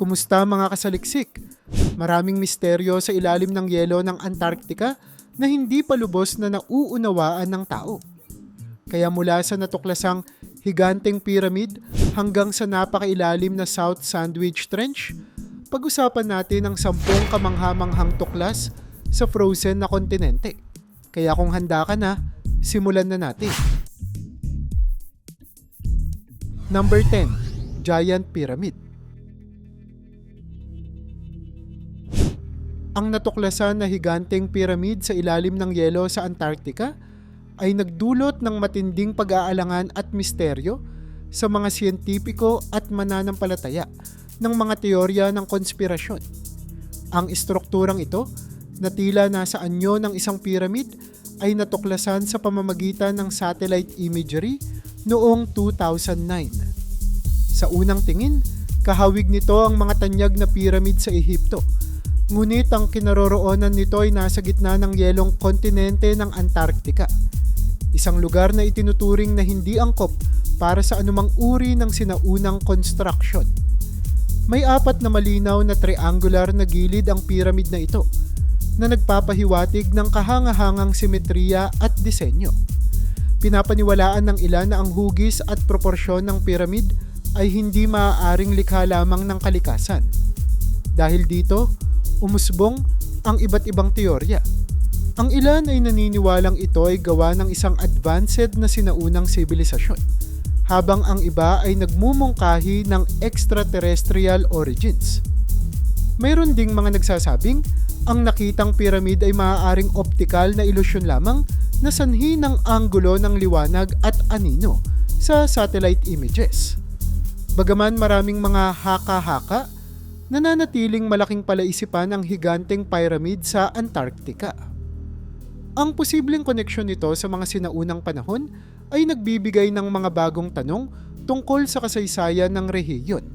Kumusta mga kasaliksik? Maraming misteryo sa ilalim ng yelo ng Antarctica na hindi pa lubos na nauunawaan ng tao. Kaya mula sa natuklasang higanteng pyramid hanggang sa napakailalim na South Sandwich Trench, pag-usapan natin ang sampung kamanghamanghang tuklas sa frozen na kontinente. Kaya kung handa ka na, simulan na natin. Number 10, Giant Pyramid. Ang natuklasan na higanteng pyramid sa ilalim ng yelo sa Antarctica ay nagdulot ng matinding pag-aalangan at misteryo sa mga siyentipiko at mananampalataya ng mga teorya ng konspirasyon. Ang istrukturang ito na tila nasa anyo ng isang pyramid ay natuklasan sa pamamagitan ng satellite imagery noong 2009. Sa unang tingin, kahawig nito ang mga tanyag na pyramid sa Ehipto Ngunit ang kinaroroonan nito ay nasa gitna ng yelong kontinente ng Antarctica. Isang lugar na itinuturing na hindi angkop para sa anumang uri ng sinaunang construction. May apat na malinaw na triangular na gilid ang pyramid na ito na nagpapahiwatig ng kahangahangang simetriya at disenyo. Pinapaniwalaan ng ilan na ang hugis at proporsyon ng pyramid ay hindi maaaring likha lamang ng kalikasan. Dahil dito, umusbong ang iba't ibang teorya. Ang ilan ay naniniwalang ito ay gawa ng isang advanced na sinaunang sibilisasyon, habang ang iba ay nagmumungkahi ng extraterrestrial origins. Mayroon ding mga nagsasabing ang nakitang piramid ay maaaring optical na ilusyon lamang na sanhi ng anggulo ng liwanag at anino sa satellite images. Bagaman maraming mga haka-haka nananatiling malaking palaisipan ang higanteng pyramid sa Antarctica. Ang posibleng koneksyon nito sa mga sinaunang panahon ay nagbibigay ng mga bagong tanong tungkol sa kasaysayan ng rehiyon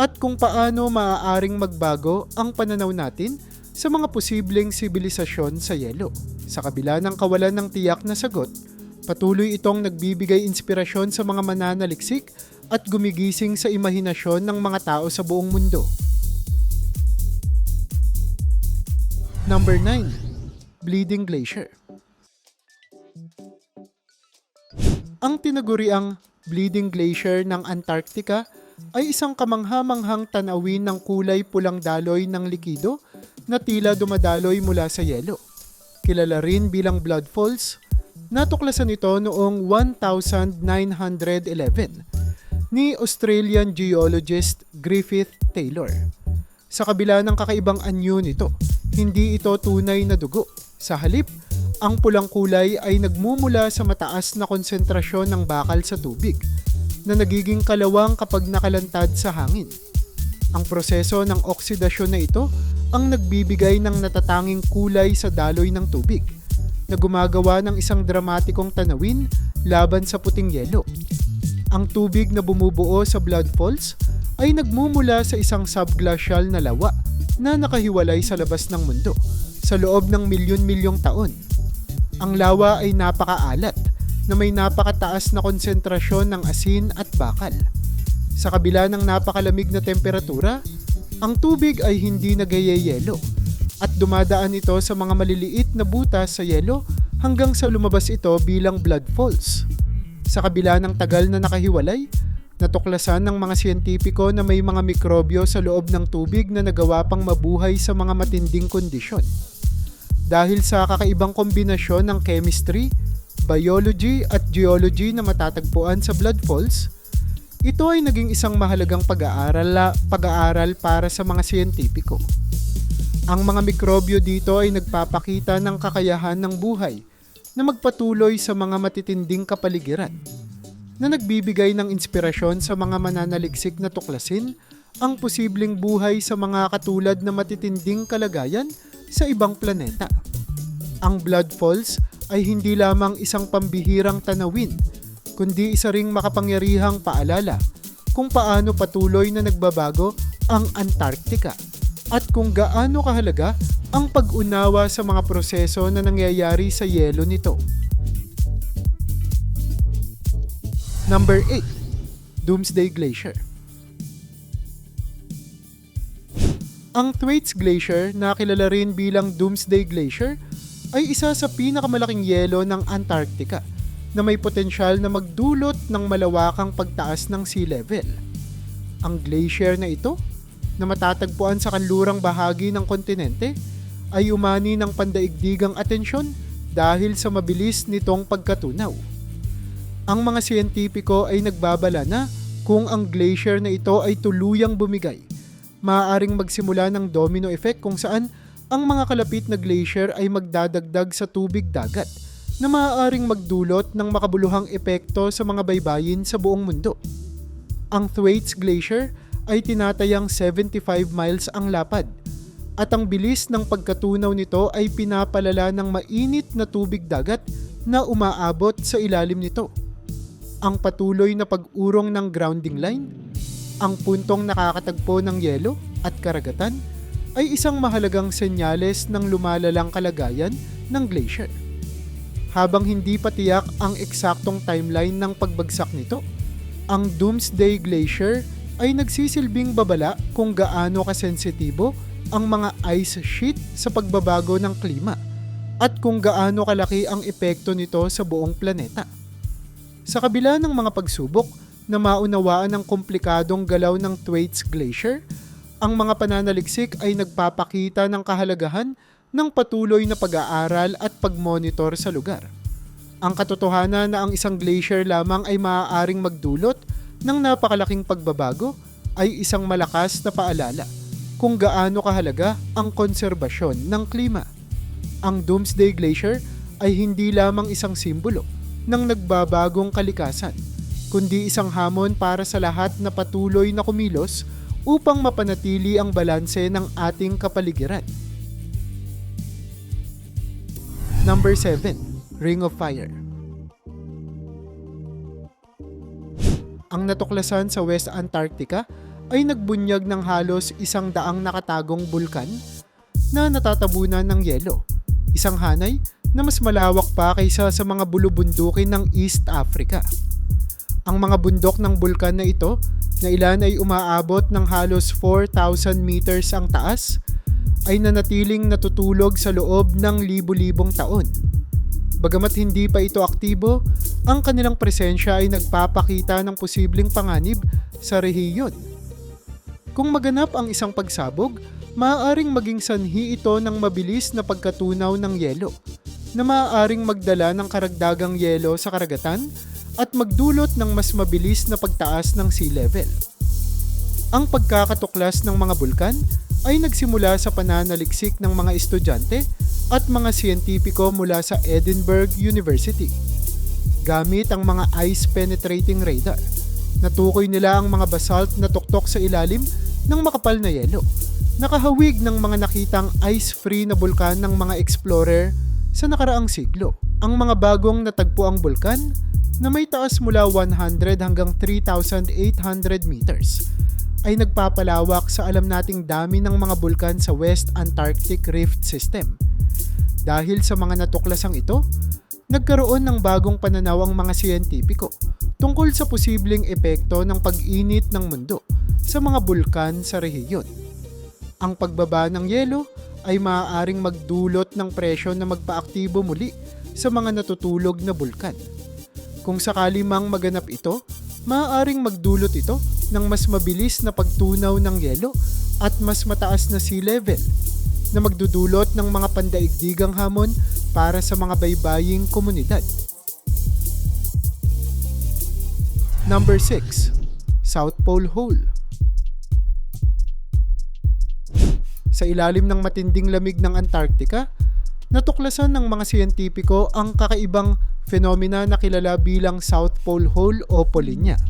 at kung paano maaaring magbago ang pananaw natin sa mga posibleng sibilisasyon sa yelo. Sa kabila ng kawalan ng tiyak na sagot, patuloy itong nagbibigay inspirasyon sa mga mananaliksik at gumigising sa imahinasyon ng mga tao sa buong mundo. Number 9. Bleeding Glacier Ang tinaguriang Bleeding Glacier ng Antarctica ay isang kamanghamanghang tanawin ng kulay pulang daloy ng likido na tila dumadaloy mula sa yelo. Kilala rin bilang Blood Falls, natuklasan ito noong 1911 ni Australian geologist Griffith Taylor. Sa kabila ng kakaibang anyo nito, hindi ito tunay na dugo. Sa halip, ang pulang kulay ay nagmumula sa mataas na konsentrasyon ng bakal sa tubig na nagiging kalawang kapag nakalantad sa hangin. Ang proseso ng oksidasyon na ito ang nagbibigay ng natatanging kulay sa daloy ng tubig na gumagawa ng isang dramatikong tanawin laban sa puting yelo. Ang tubig na bumubuo sa blood falls ay nagmumula sa isang subglacial na lawa na nakahiwalay sa labas ng mundo sa loob ng milyon-milyong taon. Ang lawa ay napakaalat na may napakataas na konsentrasyon ng asin at bakal. Sa kabila ng napakalamig na temperatura, ang tubig ay hindi nagyayelo at dumadaan ito sa mga maliliit na butas sa yelo hanggang sa lumabas ito bilang blood falls. Sa kabila ng tagal na nakahiwalay, Natuklasan ng mga siyentipiko na may mga mikrobyo sa loob ng tubig na nagawa pang mabuhay sa mga matinding kondisyon. Dahil sa kakaibang kombinasyon ng chemistry, biology at geology na matatagpuan sa blood falls, ito ay naging isang mahalagang pag-aaral, pag-aaral para sa mga siyentipiko. Ang mga mikrobyo dito ay nagpapakita ng kakayahan ng buhay na magpatuloy sa mga matitinding kapaligiran na nagbibigay ng inspirasyon sa mga mananaliksik na tuklasin ang posibleng buhay sa mga katulad na matitinding kalagayan sa ibang planeta. Ang Blood Falls ay hindi lamang isang pambihirang tanawin, kundi isa ring makapangyarihang paalala kung paano patuloy na nagbabago ang Antarctica at kung gaano kahalaga ang pag-unawa sa mga proseso na nangyayari sa yelo nito. Number 8. Doomsday Glacier Ang Thwaites Glacier, na kilala rin bilang Doomsday Glacier, ay isa sa pinakamalaking yelo ng Antarctica na may potensyal na magdulot ng malawakang pagtaas ng sea level. Ang glacier na ito, na matatagpuan sa kanlurang bahagi ng kontinente, ay umani ng pandaigdigang atensyon dahil sa mabilis nitong pagkatunaw. Ang mga siyentipiko ay nagbabala na kung ang glacier na ito ay tuluyang bumigay, maaaring magsimula ng domino effect kung saan ang mga kalapit na glacier ay magdadagdag sa tubig dagat na maaaring magdulot ng makabuluhang epekto sa mga baybayin sa buong mundo. Ang Thwaites Glacier ay tinatayang 75 miles ang lapad at ang bilis ng pagkatunaw nito ay pinapalala ng mainit na tubig dagat na umaabot sa ilalim nito. Ang patuloy na pag-urong ng grounding line, ang puntong nakakatagpo ng yelo at karagatan ay isang mahalagang senyales ng lumalalang kalagayan ng glacier habang hindi pa tiyak ang eksaktong timeline ng pagbagsak nito. Ang Doomsday Glacier ay nagsisilbing babala kung gaano kasensitibo ang mga ice sheet sa pagbabago ng klima at kung gaano kalaki ang epekto nito sa buong planeta. Sa kabila ng mga pagsubok na maunawaan ng komplikadong galaw ng Thwaites Glacier, ang mga pananaliksik ay nagpapakita ng kahalagahan ng patuloy na pag-aaral at pag-monitor sa lugar. Ang katotohanan na ang isang glacier lamang ay maaaring magdulot ng napakalaking pagbabago ay isang malakas na paalala kung gaano kahalaga ang konserbasyon ng klima. Ang Doomsday Glacier ay hindi lamang isang simbolo ng nagbabagong kalikasan, kundi isang hamon para sa lahat na patuloy na kumilos upang mapanatili ang balanse ng ating kapaligiran. Number 7. Ring of Fire Ang natuklasan sa West Antarctica ay nagbunyag ng halos isang daang nakatagong bulkan na natatabunan ng yelo. Isang hanay na mas malawak pa kaysa sa mga bulubundukin ng East Africa. Ang mga bundok ng bulkan na ito na ilan ay umaabot ng halos 4,000 meters ang taas ay nanatiling natutulog sa loob ng libu-libong taon. Bagamat hindi pa ito aktibo, ang kanilang presensya ay nagpapakita ng posibleng panganib sa rehiyon. Kung maganap ang isang pagsabog, maaaring maging sanhi ito ng mabilis na pagkatunaw ng yelo, na maaaring magdala ng karagdagang yelo sa karagatan at magdulot ng mas mabilis na pagtaas ng sea level. Ang pagkakatuklas ng mga bulkan ay nagsimula sa pananaliksik ng mga estudyante at mga siyentipiko mula sa Edinburgh University. Gamit ang mga ice-penetrating radar, natukoy nila ang mga basalt na tuktok sa ilalim ng makapal na yelo. Nakahawig ng mga nakitang ice-free na bulkan ng mga explorer sa nakaraang siglo. Ang mga bagong natagpo ang bulkan na may taas mula 100 hanggang 3,800 meters ay nagpapalawak sa alam nating dami ng mga bulkan sa West Antarctic Rift System. Dahil sa mga natuklasang ito, nagkaroon ng bagong pananaw ang mga siyentipiko tungkol sa posibleng epekto ng pag-init ng mundo sa mga bulkan sa rehiyon. Ang pagbaba ng yelo ay maaaring magdulot ng presyon na magpaaktibo muli sa mga natutulog na bulkan. Kung sakali mang maganap ito, maaaring magdulot ito ng mas mabilis na pagtunaw ng yelo at mas mataas na sea level na magdudulot ng mga pandaigdigang hamon para sa mga baybaying komunidad. Number 6. South Pole Hole Sa ilalim ng matinding lamig ng Antarctica, natuklasan ng mga siyentipiko ang kakaibang fenomena na kilala bilang South Pole Hole o Polinya.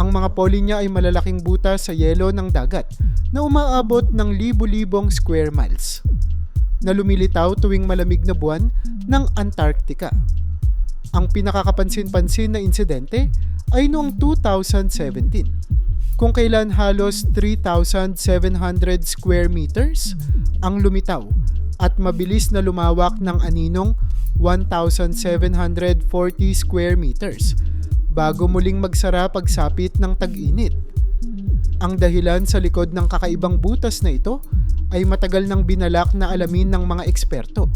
Ang mga poli niya ay malalaking butas sa yelo ng dagat na umaabot ng libu-libong square miles na lumilitaw tuwing malamig na buwan ng Antarctica. Ang pinakakapansin-pansin na insidente ay noong 2017 kung kailan halos 3,700 square meters ang lumitaw at mabilis na lumawak ng aninong 1,740 square meters bago muling magsara pagsapit ng tag-init. Ang dahilan sa likod ng kakaibang butas na ito ay matagal nang binalak na alamin ng mga eksperto.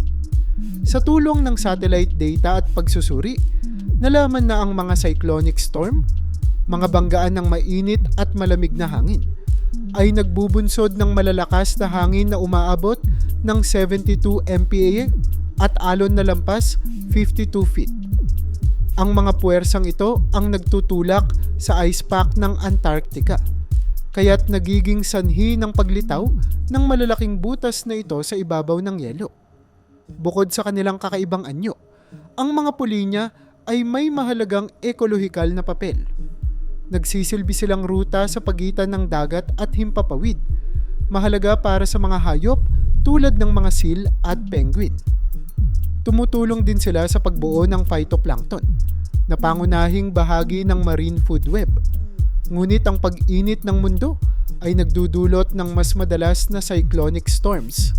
Sa tulong ng satellite data at pagsusuri, nalaman na ang mga cyclonic storm, mga banggaan ng mainit at malamig na hangin, ay nagbubunsod ng malalakas na hangin na umaabot ng 72 MPa at alon na lampas 52 feet. Ang mga puwersang ito ang nagtutulak sa ice pack ng Antarctica. Kaya't nagiging sanhi ng paglitaw ng malalaking butas na ito sa ibabaw ng yelo. Bukod sa kanilang kakaibang anyo, ang mga pulinya ay may mahalagang ekolohikal na papel. Nagsisilbi silang ruta sa pagitan ng dagat at himpapawid. Mahalaga para sa mga hayop tulad ng mga seal at penguin. Tumutulong din sila sa pagbuo ng phytoplankton, na pangunahing bahagi ng marine food web. Ngunit ang pag-init ng mundo ay nagdudulot ng mas madalas na cyclonic storms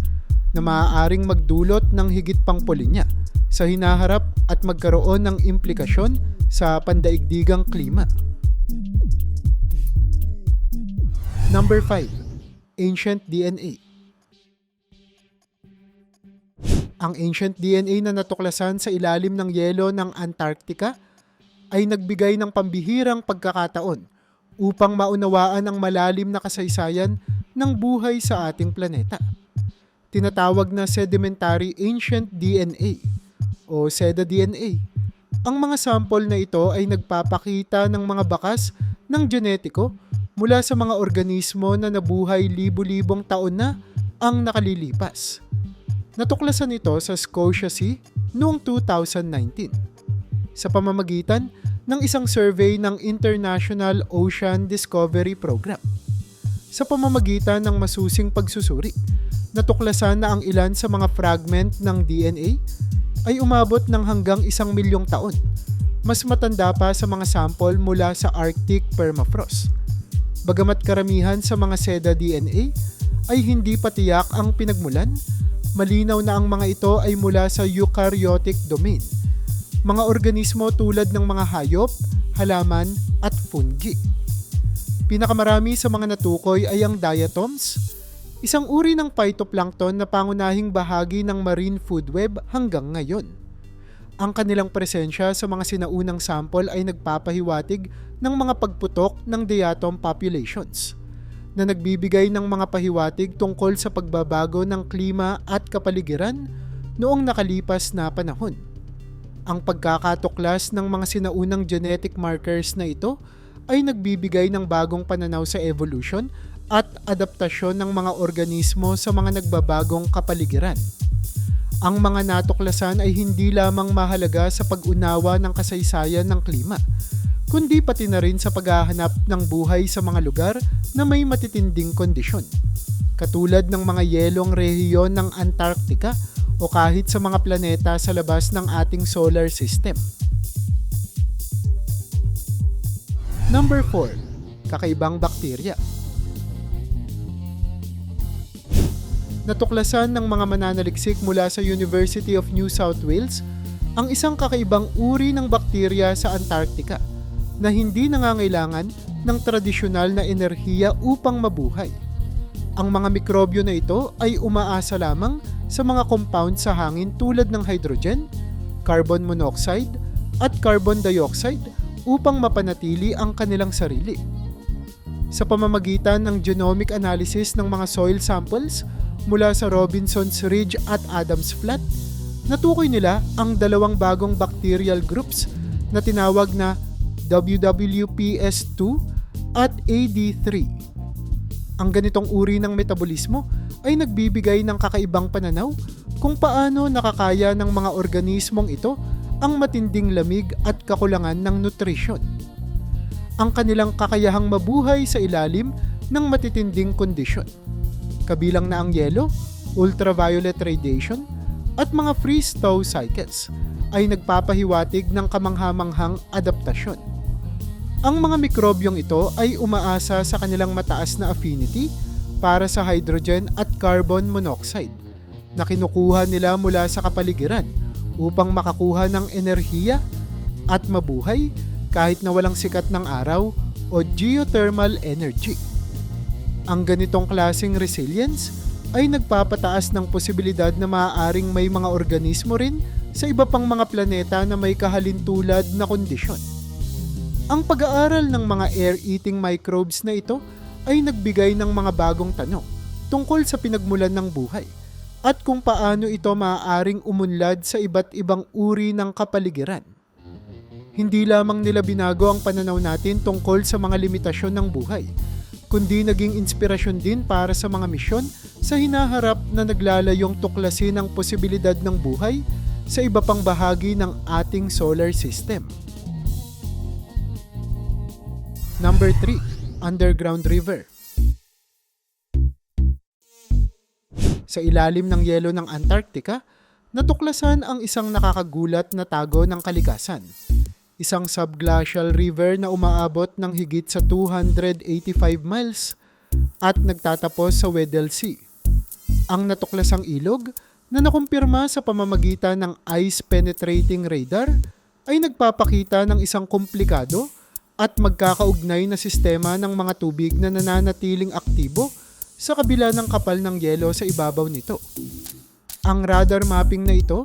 na maaaring magdulot ng higit pang polinya sa hinaharap at magkaroon ng implikasyon sa pandaigdigang klima. Number 5. Ancient DNA Ang ancient DNA na natuklasan sa ilalim ng yelo ng Antarctica ay nagbigay ng pambihirang pagkakataon upang maunawaan ang malalim na kasaysayan ng buhay sa ating planeta. Tinatawag na sedimentary ancient DNA o SEDA DNA. Ang mga sample na ito ay nagpapakita ng mga bakas ng genetiko mula sa mga organismo na nabuhay libu-libong taon na ang nakalilipas. Natuklasan ito sa Scotia Sea noong 2019 sa pamamagitan ng isang survey ng International Ocean Discovery Program. Sa pamamagitan ng masusing pagsusuri, natuklasan na ang ilan sa mga fragment ng DNA ay umabot ng hanggang isang milyong taon. Mas matanda pa sa mga sample mula sa Arctic permafrost. Bagamat karamihan sa mga SEDA DNA ay hindi patiyak ang pinagmulan, malinaw na ang mga ito ay mula sa eukaryotic domain, mga organismo tulad ng mga hayop, halaman at fungi. Pinakamarami sa mga natukoy ay ang diatoms, isang uri ng phytoplankton na pangunahing bahagi ng marine food web hanggang ngayon. Ang kanilang presensya sa mga sinaunang sample ay nagpapahiwatig ng mga pagputok ng diatom populations na nagbibigay ng mga pahiwatig tungkol sa pagbabago ng klima at kapaligiran noong nakalipas na panahon. Ang pagkakatuklas ng mga sinaunang genetic markers na ito ay nagbibigay ng bagong pananaw sa evolution at adaptasyon ng mga organismo sa mga nagbabagong kapaligiran. Ang mga natuklasan ay hindi lamang mahalaga sa pag-unawa ng kasaysayan ng klima, kundi pati na rin sa paghahanap ng buhay sa mga lugar na may matitinding kondisyon, katulad ng mga yelong rehiyon ng Antarctica o kahit sa mga planeta sa labas ng ating solar system. Number 4. Kakaibang bakterya. Natuklasan ng mga mananaliksik mula sa University of New South Wales ang isang kakaibang uri ng bakterya sa Antarctica na hindi nangangailangan ng tradisyonal na enerhiya upang mabuhay. Ang mga mikrobyo na ito ay umaasa lamang sa mga compound sa hangin tulad ng hydrogen, carbon monoxide, at carbon dioxide upang mapanatili ang kanilang sarili. Sa pamamagitan ng genomic analysis ng mga soil samples mula sa Robinson's Ridge at Adams Flat, natukoy nila ang dalawang bagong bacterial groups na tinawag na WWPS2 at AD3. Ang ganitong uri ng metabolismo ay nagbibigay ng kakaibang pananaw kung paano nakakaya ng mga organismong ito ang matinding lamig at kakulangan ng nutrisyon. Ang kanilang kakayahang mabuhay sa ilalim ng matitinding kondisyon. Kabilang na ang yelo, ultraviolet radiation, at mga freeze-thaw cycles ay nagpapahiwatig ng kamanghamanghang adaptasyon. Ang mga mikrobyong ito ay umaasa sa kanilang mataas na affinity para sa hydrogen at carbon monoxide na kinukuha nila mula sa kapaligiran upang makakuha ng enerhiya at mabuhay kahit na walang sikat ng araw o geothermal energy. Ang ganitong klaseng resilience ay nagpapataas ng posibilidad na maaaring may mga organismo rin sa iba pang mga planeta na may kahalintulad na kondisyon. Ang pag-aaral ng mga air-eating microbes na ito ay nagbigay ng mga bagong tanong tungkol sa pinagmulan ng buhay at kung paano ito maaaring umunlad sa iba't ibang uri ng kapaligiran. Hindi lamang nila binago ang pananaw natin tungkol sa mga limitasyon ng buhay, kundi naging inspirasyon din para sa mga misyon sa hinaharap na naglalayong tuklasin ang posibilidad ng buhay sa iba pang bahagi ng ating solar system. Number 3. Underground River Sa ilalim ng yelo ng Antarctica, natuklasan ang isang nakakagulat na tago ng kalikasan. Isang subglacial river na umaabot ng higit sa 285 miles at nagtatapos sa Weddell Sea. Ang natuklasang ilog na nakumpirma sa pamamagitan ng ice-penetrating radar ay nagpapakita ng isang komplikado at magkakaugnay na sistema ng mga tubig na nananatiling aktibo sa kabila ng kapal ng yelo sa ibabaw nito. Ang radar mapping na ito,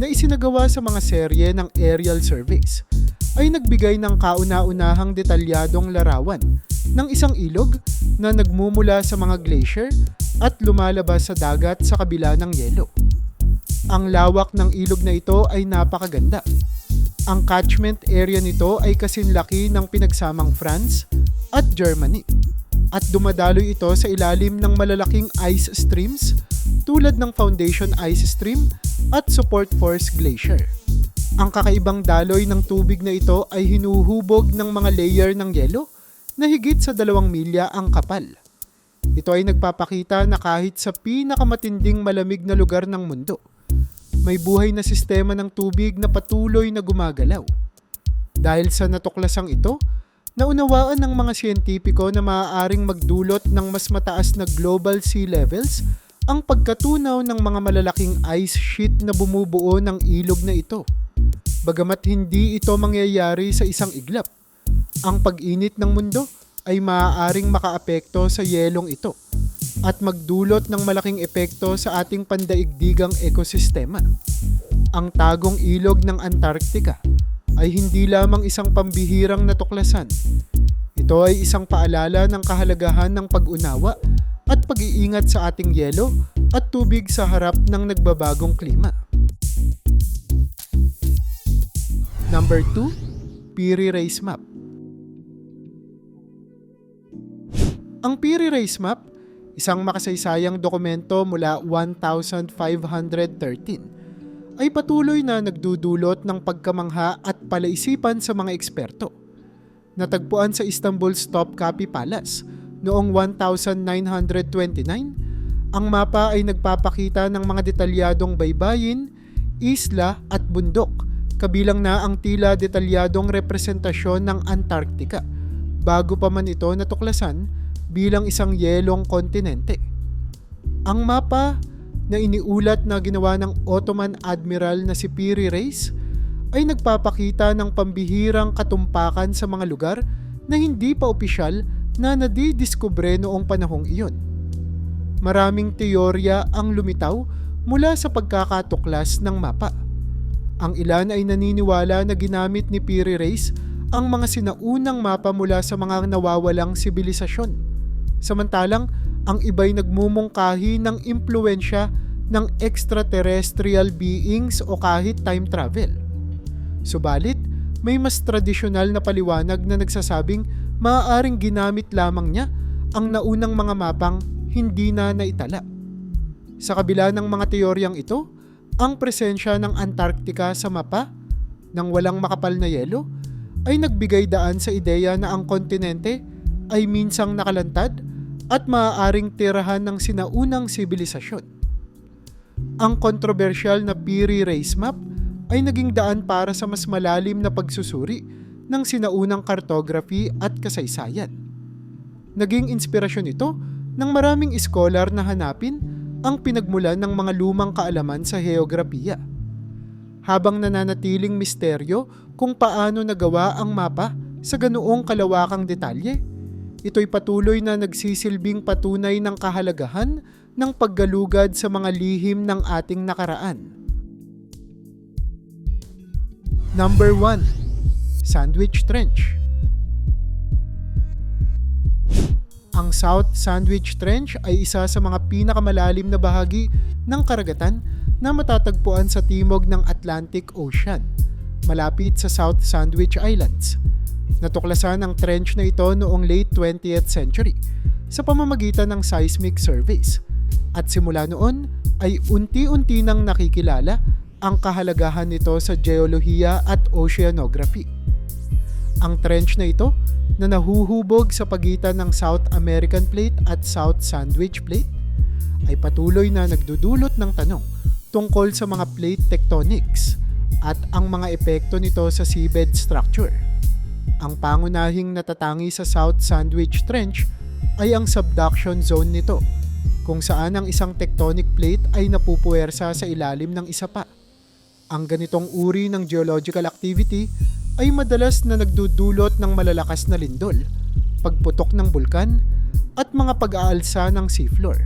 na isinagawa sa mga serye ng aerial surveys, ay nagbigay ng kauna-unahang detalyadong larawan ng isang ilog na nagmumula sa mga glacier at lumalabas sa dagat sa kabila ng yelo. Ang lawak ng ilog na ito ay napakaganda ang catchment area nito ay kasinlaki ng pinagsamang France at Germany at dumadaloy ito sa ilalim ng malalaking ice streams tulad ng Foundation Ice Stream at Support Force Glacier. Ang kakaibang daloy ng tubig na ito ay hinuhubog ng mga layer ng yelo na higit sa dalawang milya ang kapal. Ito ay nagpapakita na kahit sa pinakamatinding malamig na lugar ng mundo, may buhay na sistema ng tubig na patuloy na gumagalaw. Dahil sa natuklasang ito, naunawaan ng mga siyentipiko na maaaring magdulot ng mas mataas na global sea levels ang pagkatunaw ng mga malalaking ice sheet na bumubuo ng ilog na ito. Bagamat hindi ito mangyayari sa isang iglap, ang pag-init ng mundo ay maaaring makaapekto sa yelong ito at magdulot ng malaking epekto sa ating pandaigdigang ekosistema. Ang tagong ilog ng Antarctica ay hindi lamang isang pambihirang natuklasan. Ito ay isang paalala ng kahalagahan ng pag-unawa at pag-iingat sa ating yelo at tubig sa harap ng nagbabagong klima. Number 2, Peary Race Map. Ang Peary Race Map isang makasaysayang dokumento mula 1513, ay patuloy na nagdudulot ng pagkamangha at palaisipan sa mga eksperto. Natagpuan sa Istanbul's Topkapi Palace noong 1929, ang mapa ay nagpapakita ng mga detalyadong baybayin, isla at bundok, kabilang na ang tila detalyadong representasyon ng Antarctica bago pa man ito natuklasan bilang isang yelong kontinente. Ang mapa na iniulat na ginawa ng Ottoman Admiral na si Piri Reis ay nagpapakita ng pambihirang katumpakan sa mga lugar na hindi pa opisyal na nadidiskubre noong panahong iyon. Maraming teorya ang lumitaw mula sa pagkakatuklas ng mapa. Ang ilan ay naniniwala na ginamit ni Piri Reis ang mga sinaunang mapa mula sa mga nawawalang sibilisasyon Samantalang, ang iba'y nagmumungkahi ng impluensya ng extraterrestrial beings o kahit time travel. Subalit, may mas tradisyonal na paliwanag na nagsasabing maaaring ginamit lamang niya ang naunang mga mapang hindi na naitala. Sa kabila ng mga teoryang ito, ang presensya ng Antarctica sa mapa ng walang makapal na yelo ay nagbigay daan sa ideya na ang kontinente ay minsang nakalantad at maaaring tirahan ng sinaunang sibilisasyon. Ang kontrobersyal na Piri Race Map ay naging daan para sa mas malalim na pagsusuri ng sinaunang cartography at kasaysayan. Naging inspirasyon ito ng maraming iskolar na hanapin ang pinagmulan ng mga lumang kaalaman sa heograpiya. Habang nananatiling misteryo kung paano nagawa ang mapa sa ganoong kalawakang detalye. Ito'y patuloy na nagsisilbing patunay ng kahalagahan ng paggalugad sa mga lihim ng ating nakaraan. Number 1. Sandwich Trench Ang South Sandwich Trench ay isa sa mga pinakamalalim na bahagi ng karagatan na matatagpuan sa timog ng Atlantic Ocean, malapit sa South Sandwich Islands. Natuklasan ang trench na ito noong late 20th century sa pamamagitan ng seismic surveys at simula noon ay unti-unti nang nakikilala ang kahalagahan nito sa geolohiya at oceanography. Ang trench na ito na nahuhubog sa pagitan ng South American Plate at South Sandwich Plate ay patuloy na nagdudulot ng tanong tungkol sa mga plate tectonics at ang mga epekto nito sa seabed structure. Ang pangunahing natatangi sa South Sandwich Trench ay ang subduction zone nito, kung saan ang isang tectonic plate ay napupuwersa sa ilalim ng isa pa. Ang ganitong uri ng geological activity ay madalas na nagdudulot ng malalakas na lindol, pagputok ng bulkan, at mga pag-aalsa ng seafloor.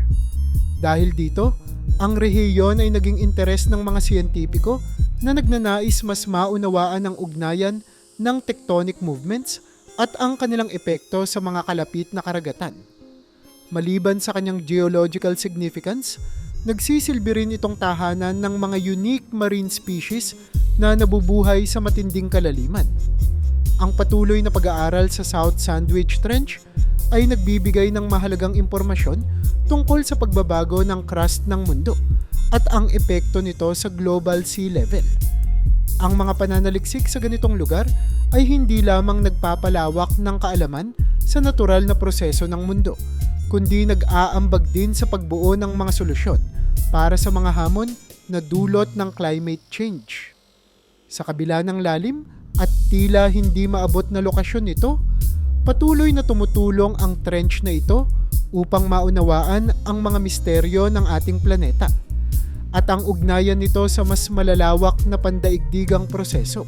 Dahil dito, ang rehiyon ay naging interes ng mga siyentipiko na nagnanais mas maunawaan ang ugnayan ng tectonic movements at ang kanilang epekto sa mga kalapit na karagatan. Maliban sa kanyang geological significance, nagsisilbi rin itong tahanan ng mga unique marine species na nabubuhay sa matinding kalaliman. Ang patuloy na pag-aaral sa South Sandwich Trench ay nagbibigay ng mahalagang impormasyon tungkol sa pagbabago ng crust ng mundo at ang epekto nito sa global sea level. Ang mga pananaliksik sa ganitong lugar ay hindi lamang nagpapalawak ng kaalaman sa natural na proseso ng mundo, kundi nag-aambag din sa pagbuo ng mga solusyon para sa mga hamon na dulot ng climate change. Sa kabila ng lalim at tila hindi maabot na lokasyon nito, patuloy na tumutulong ang trench na ito upang maunawaan ang mga misteryo ng ating planeta at ang ugnayan nito sa mas malalawak na pandaigdigang proseso.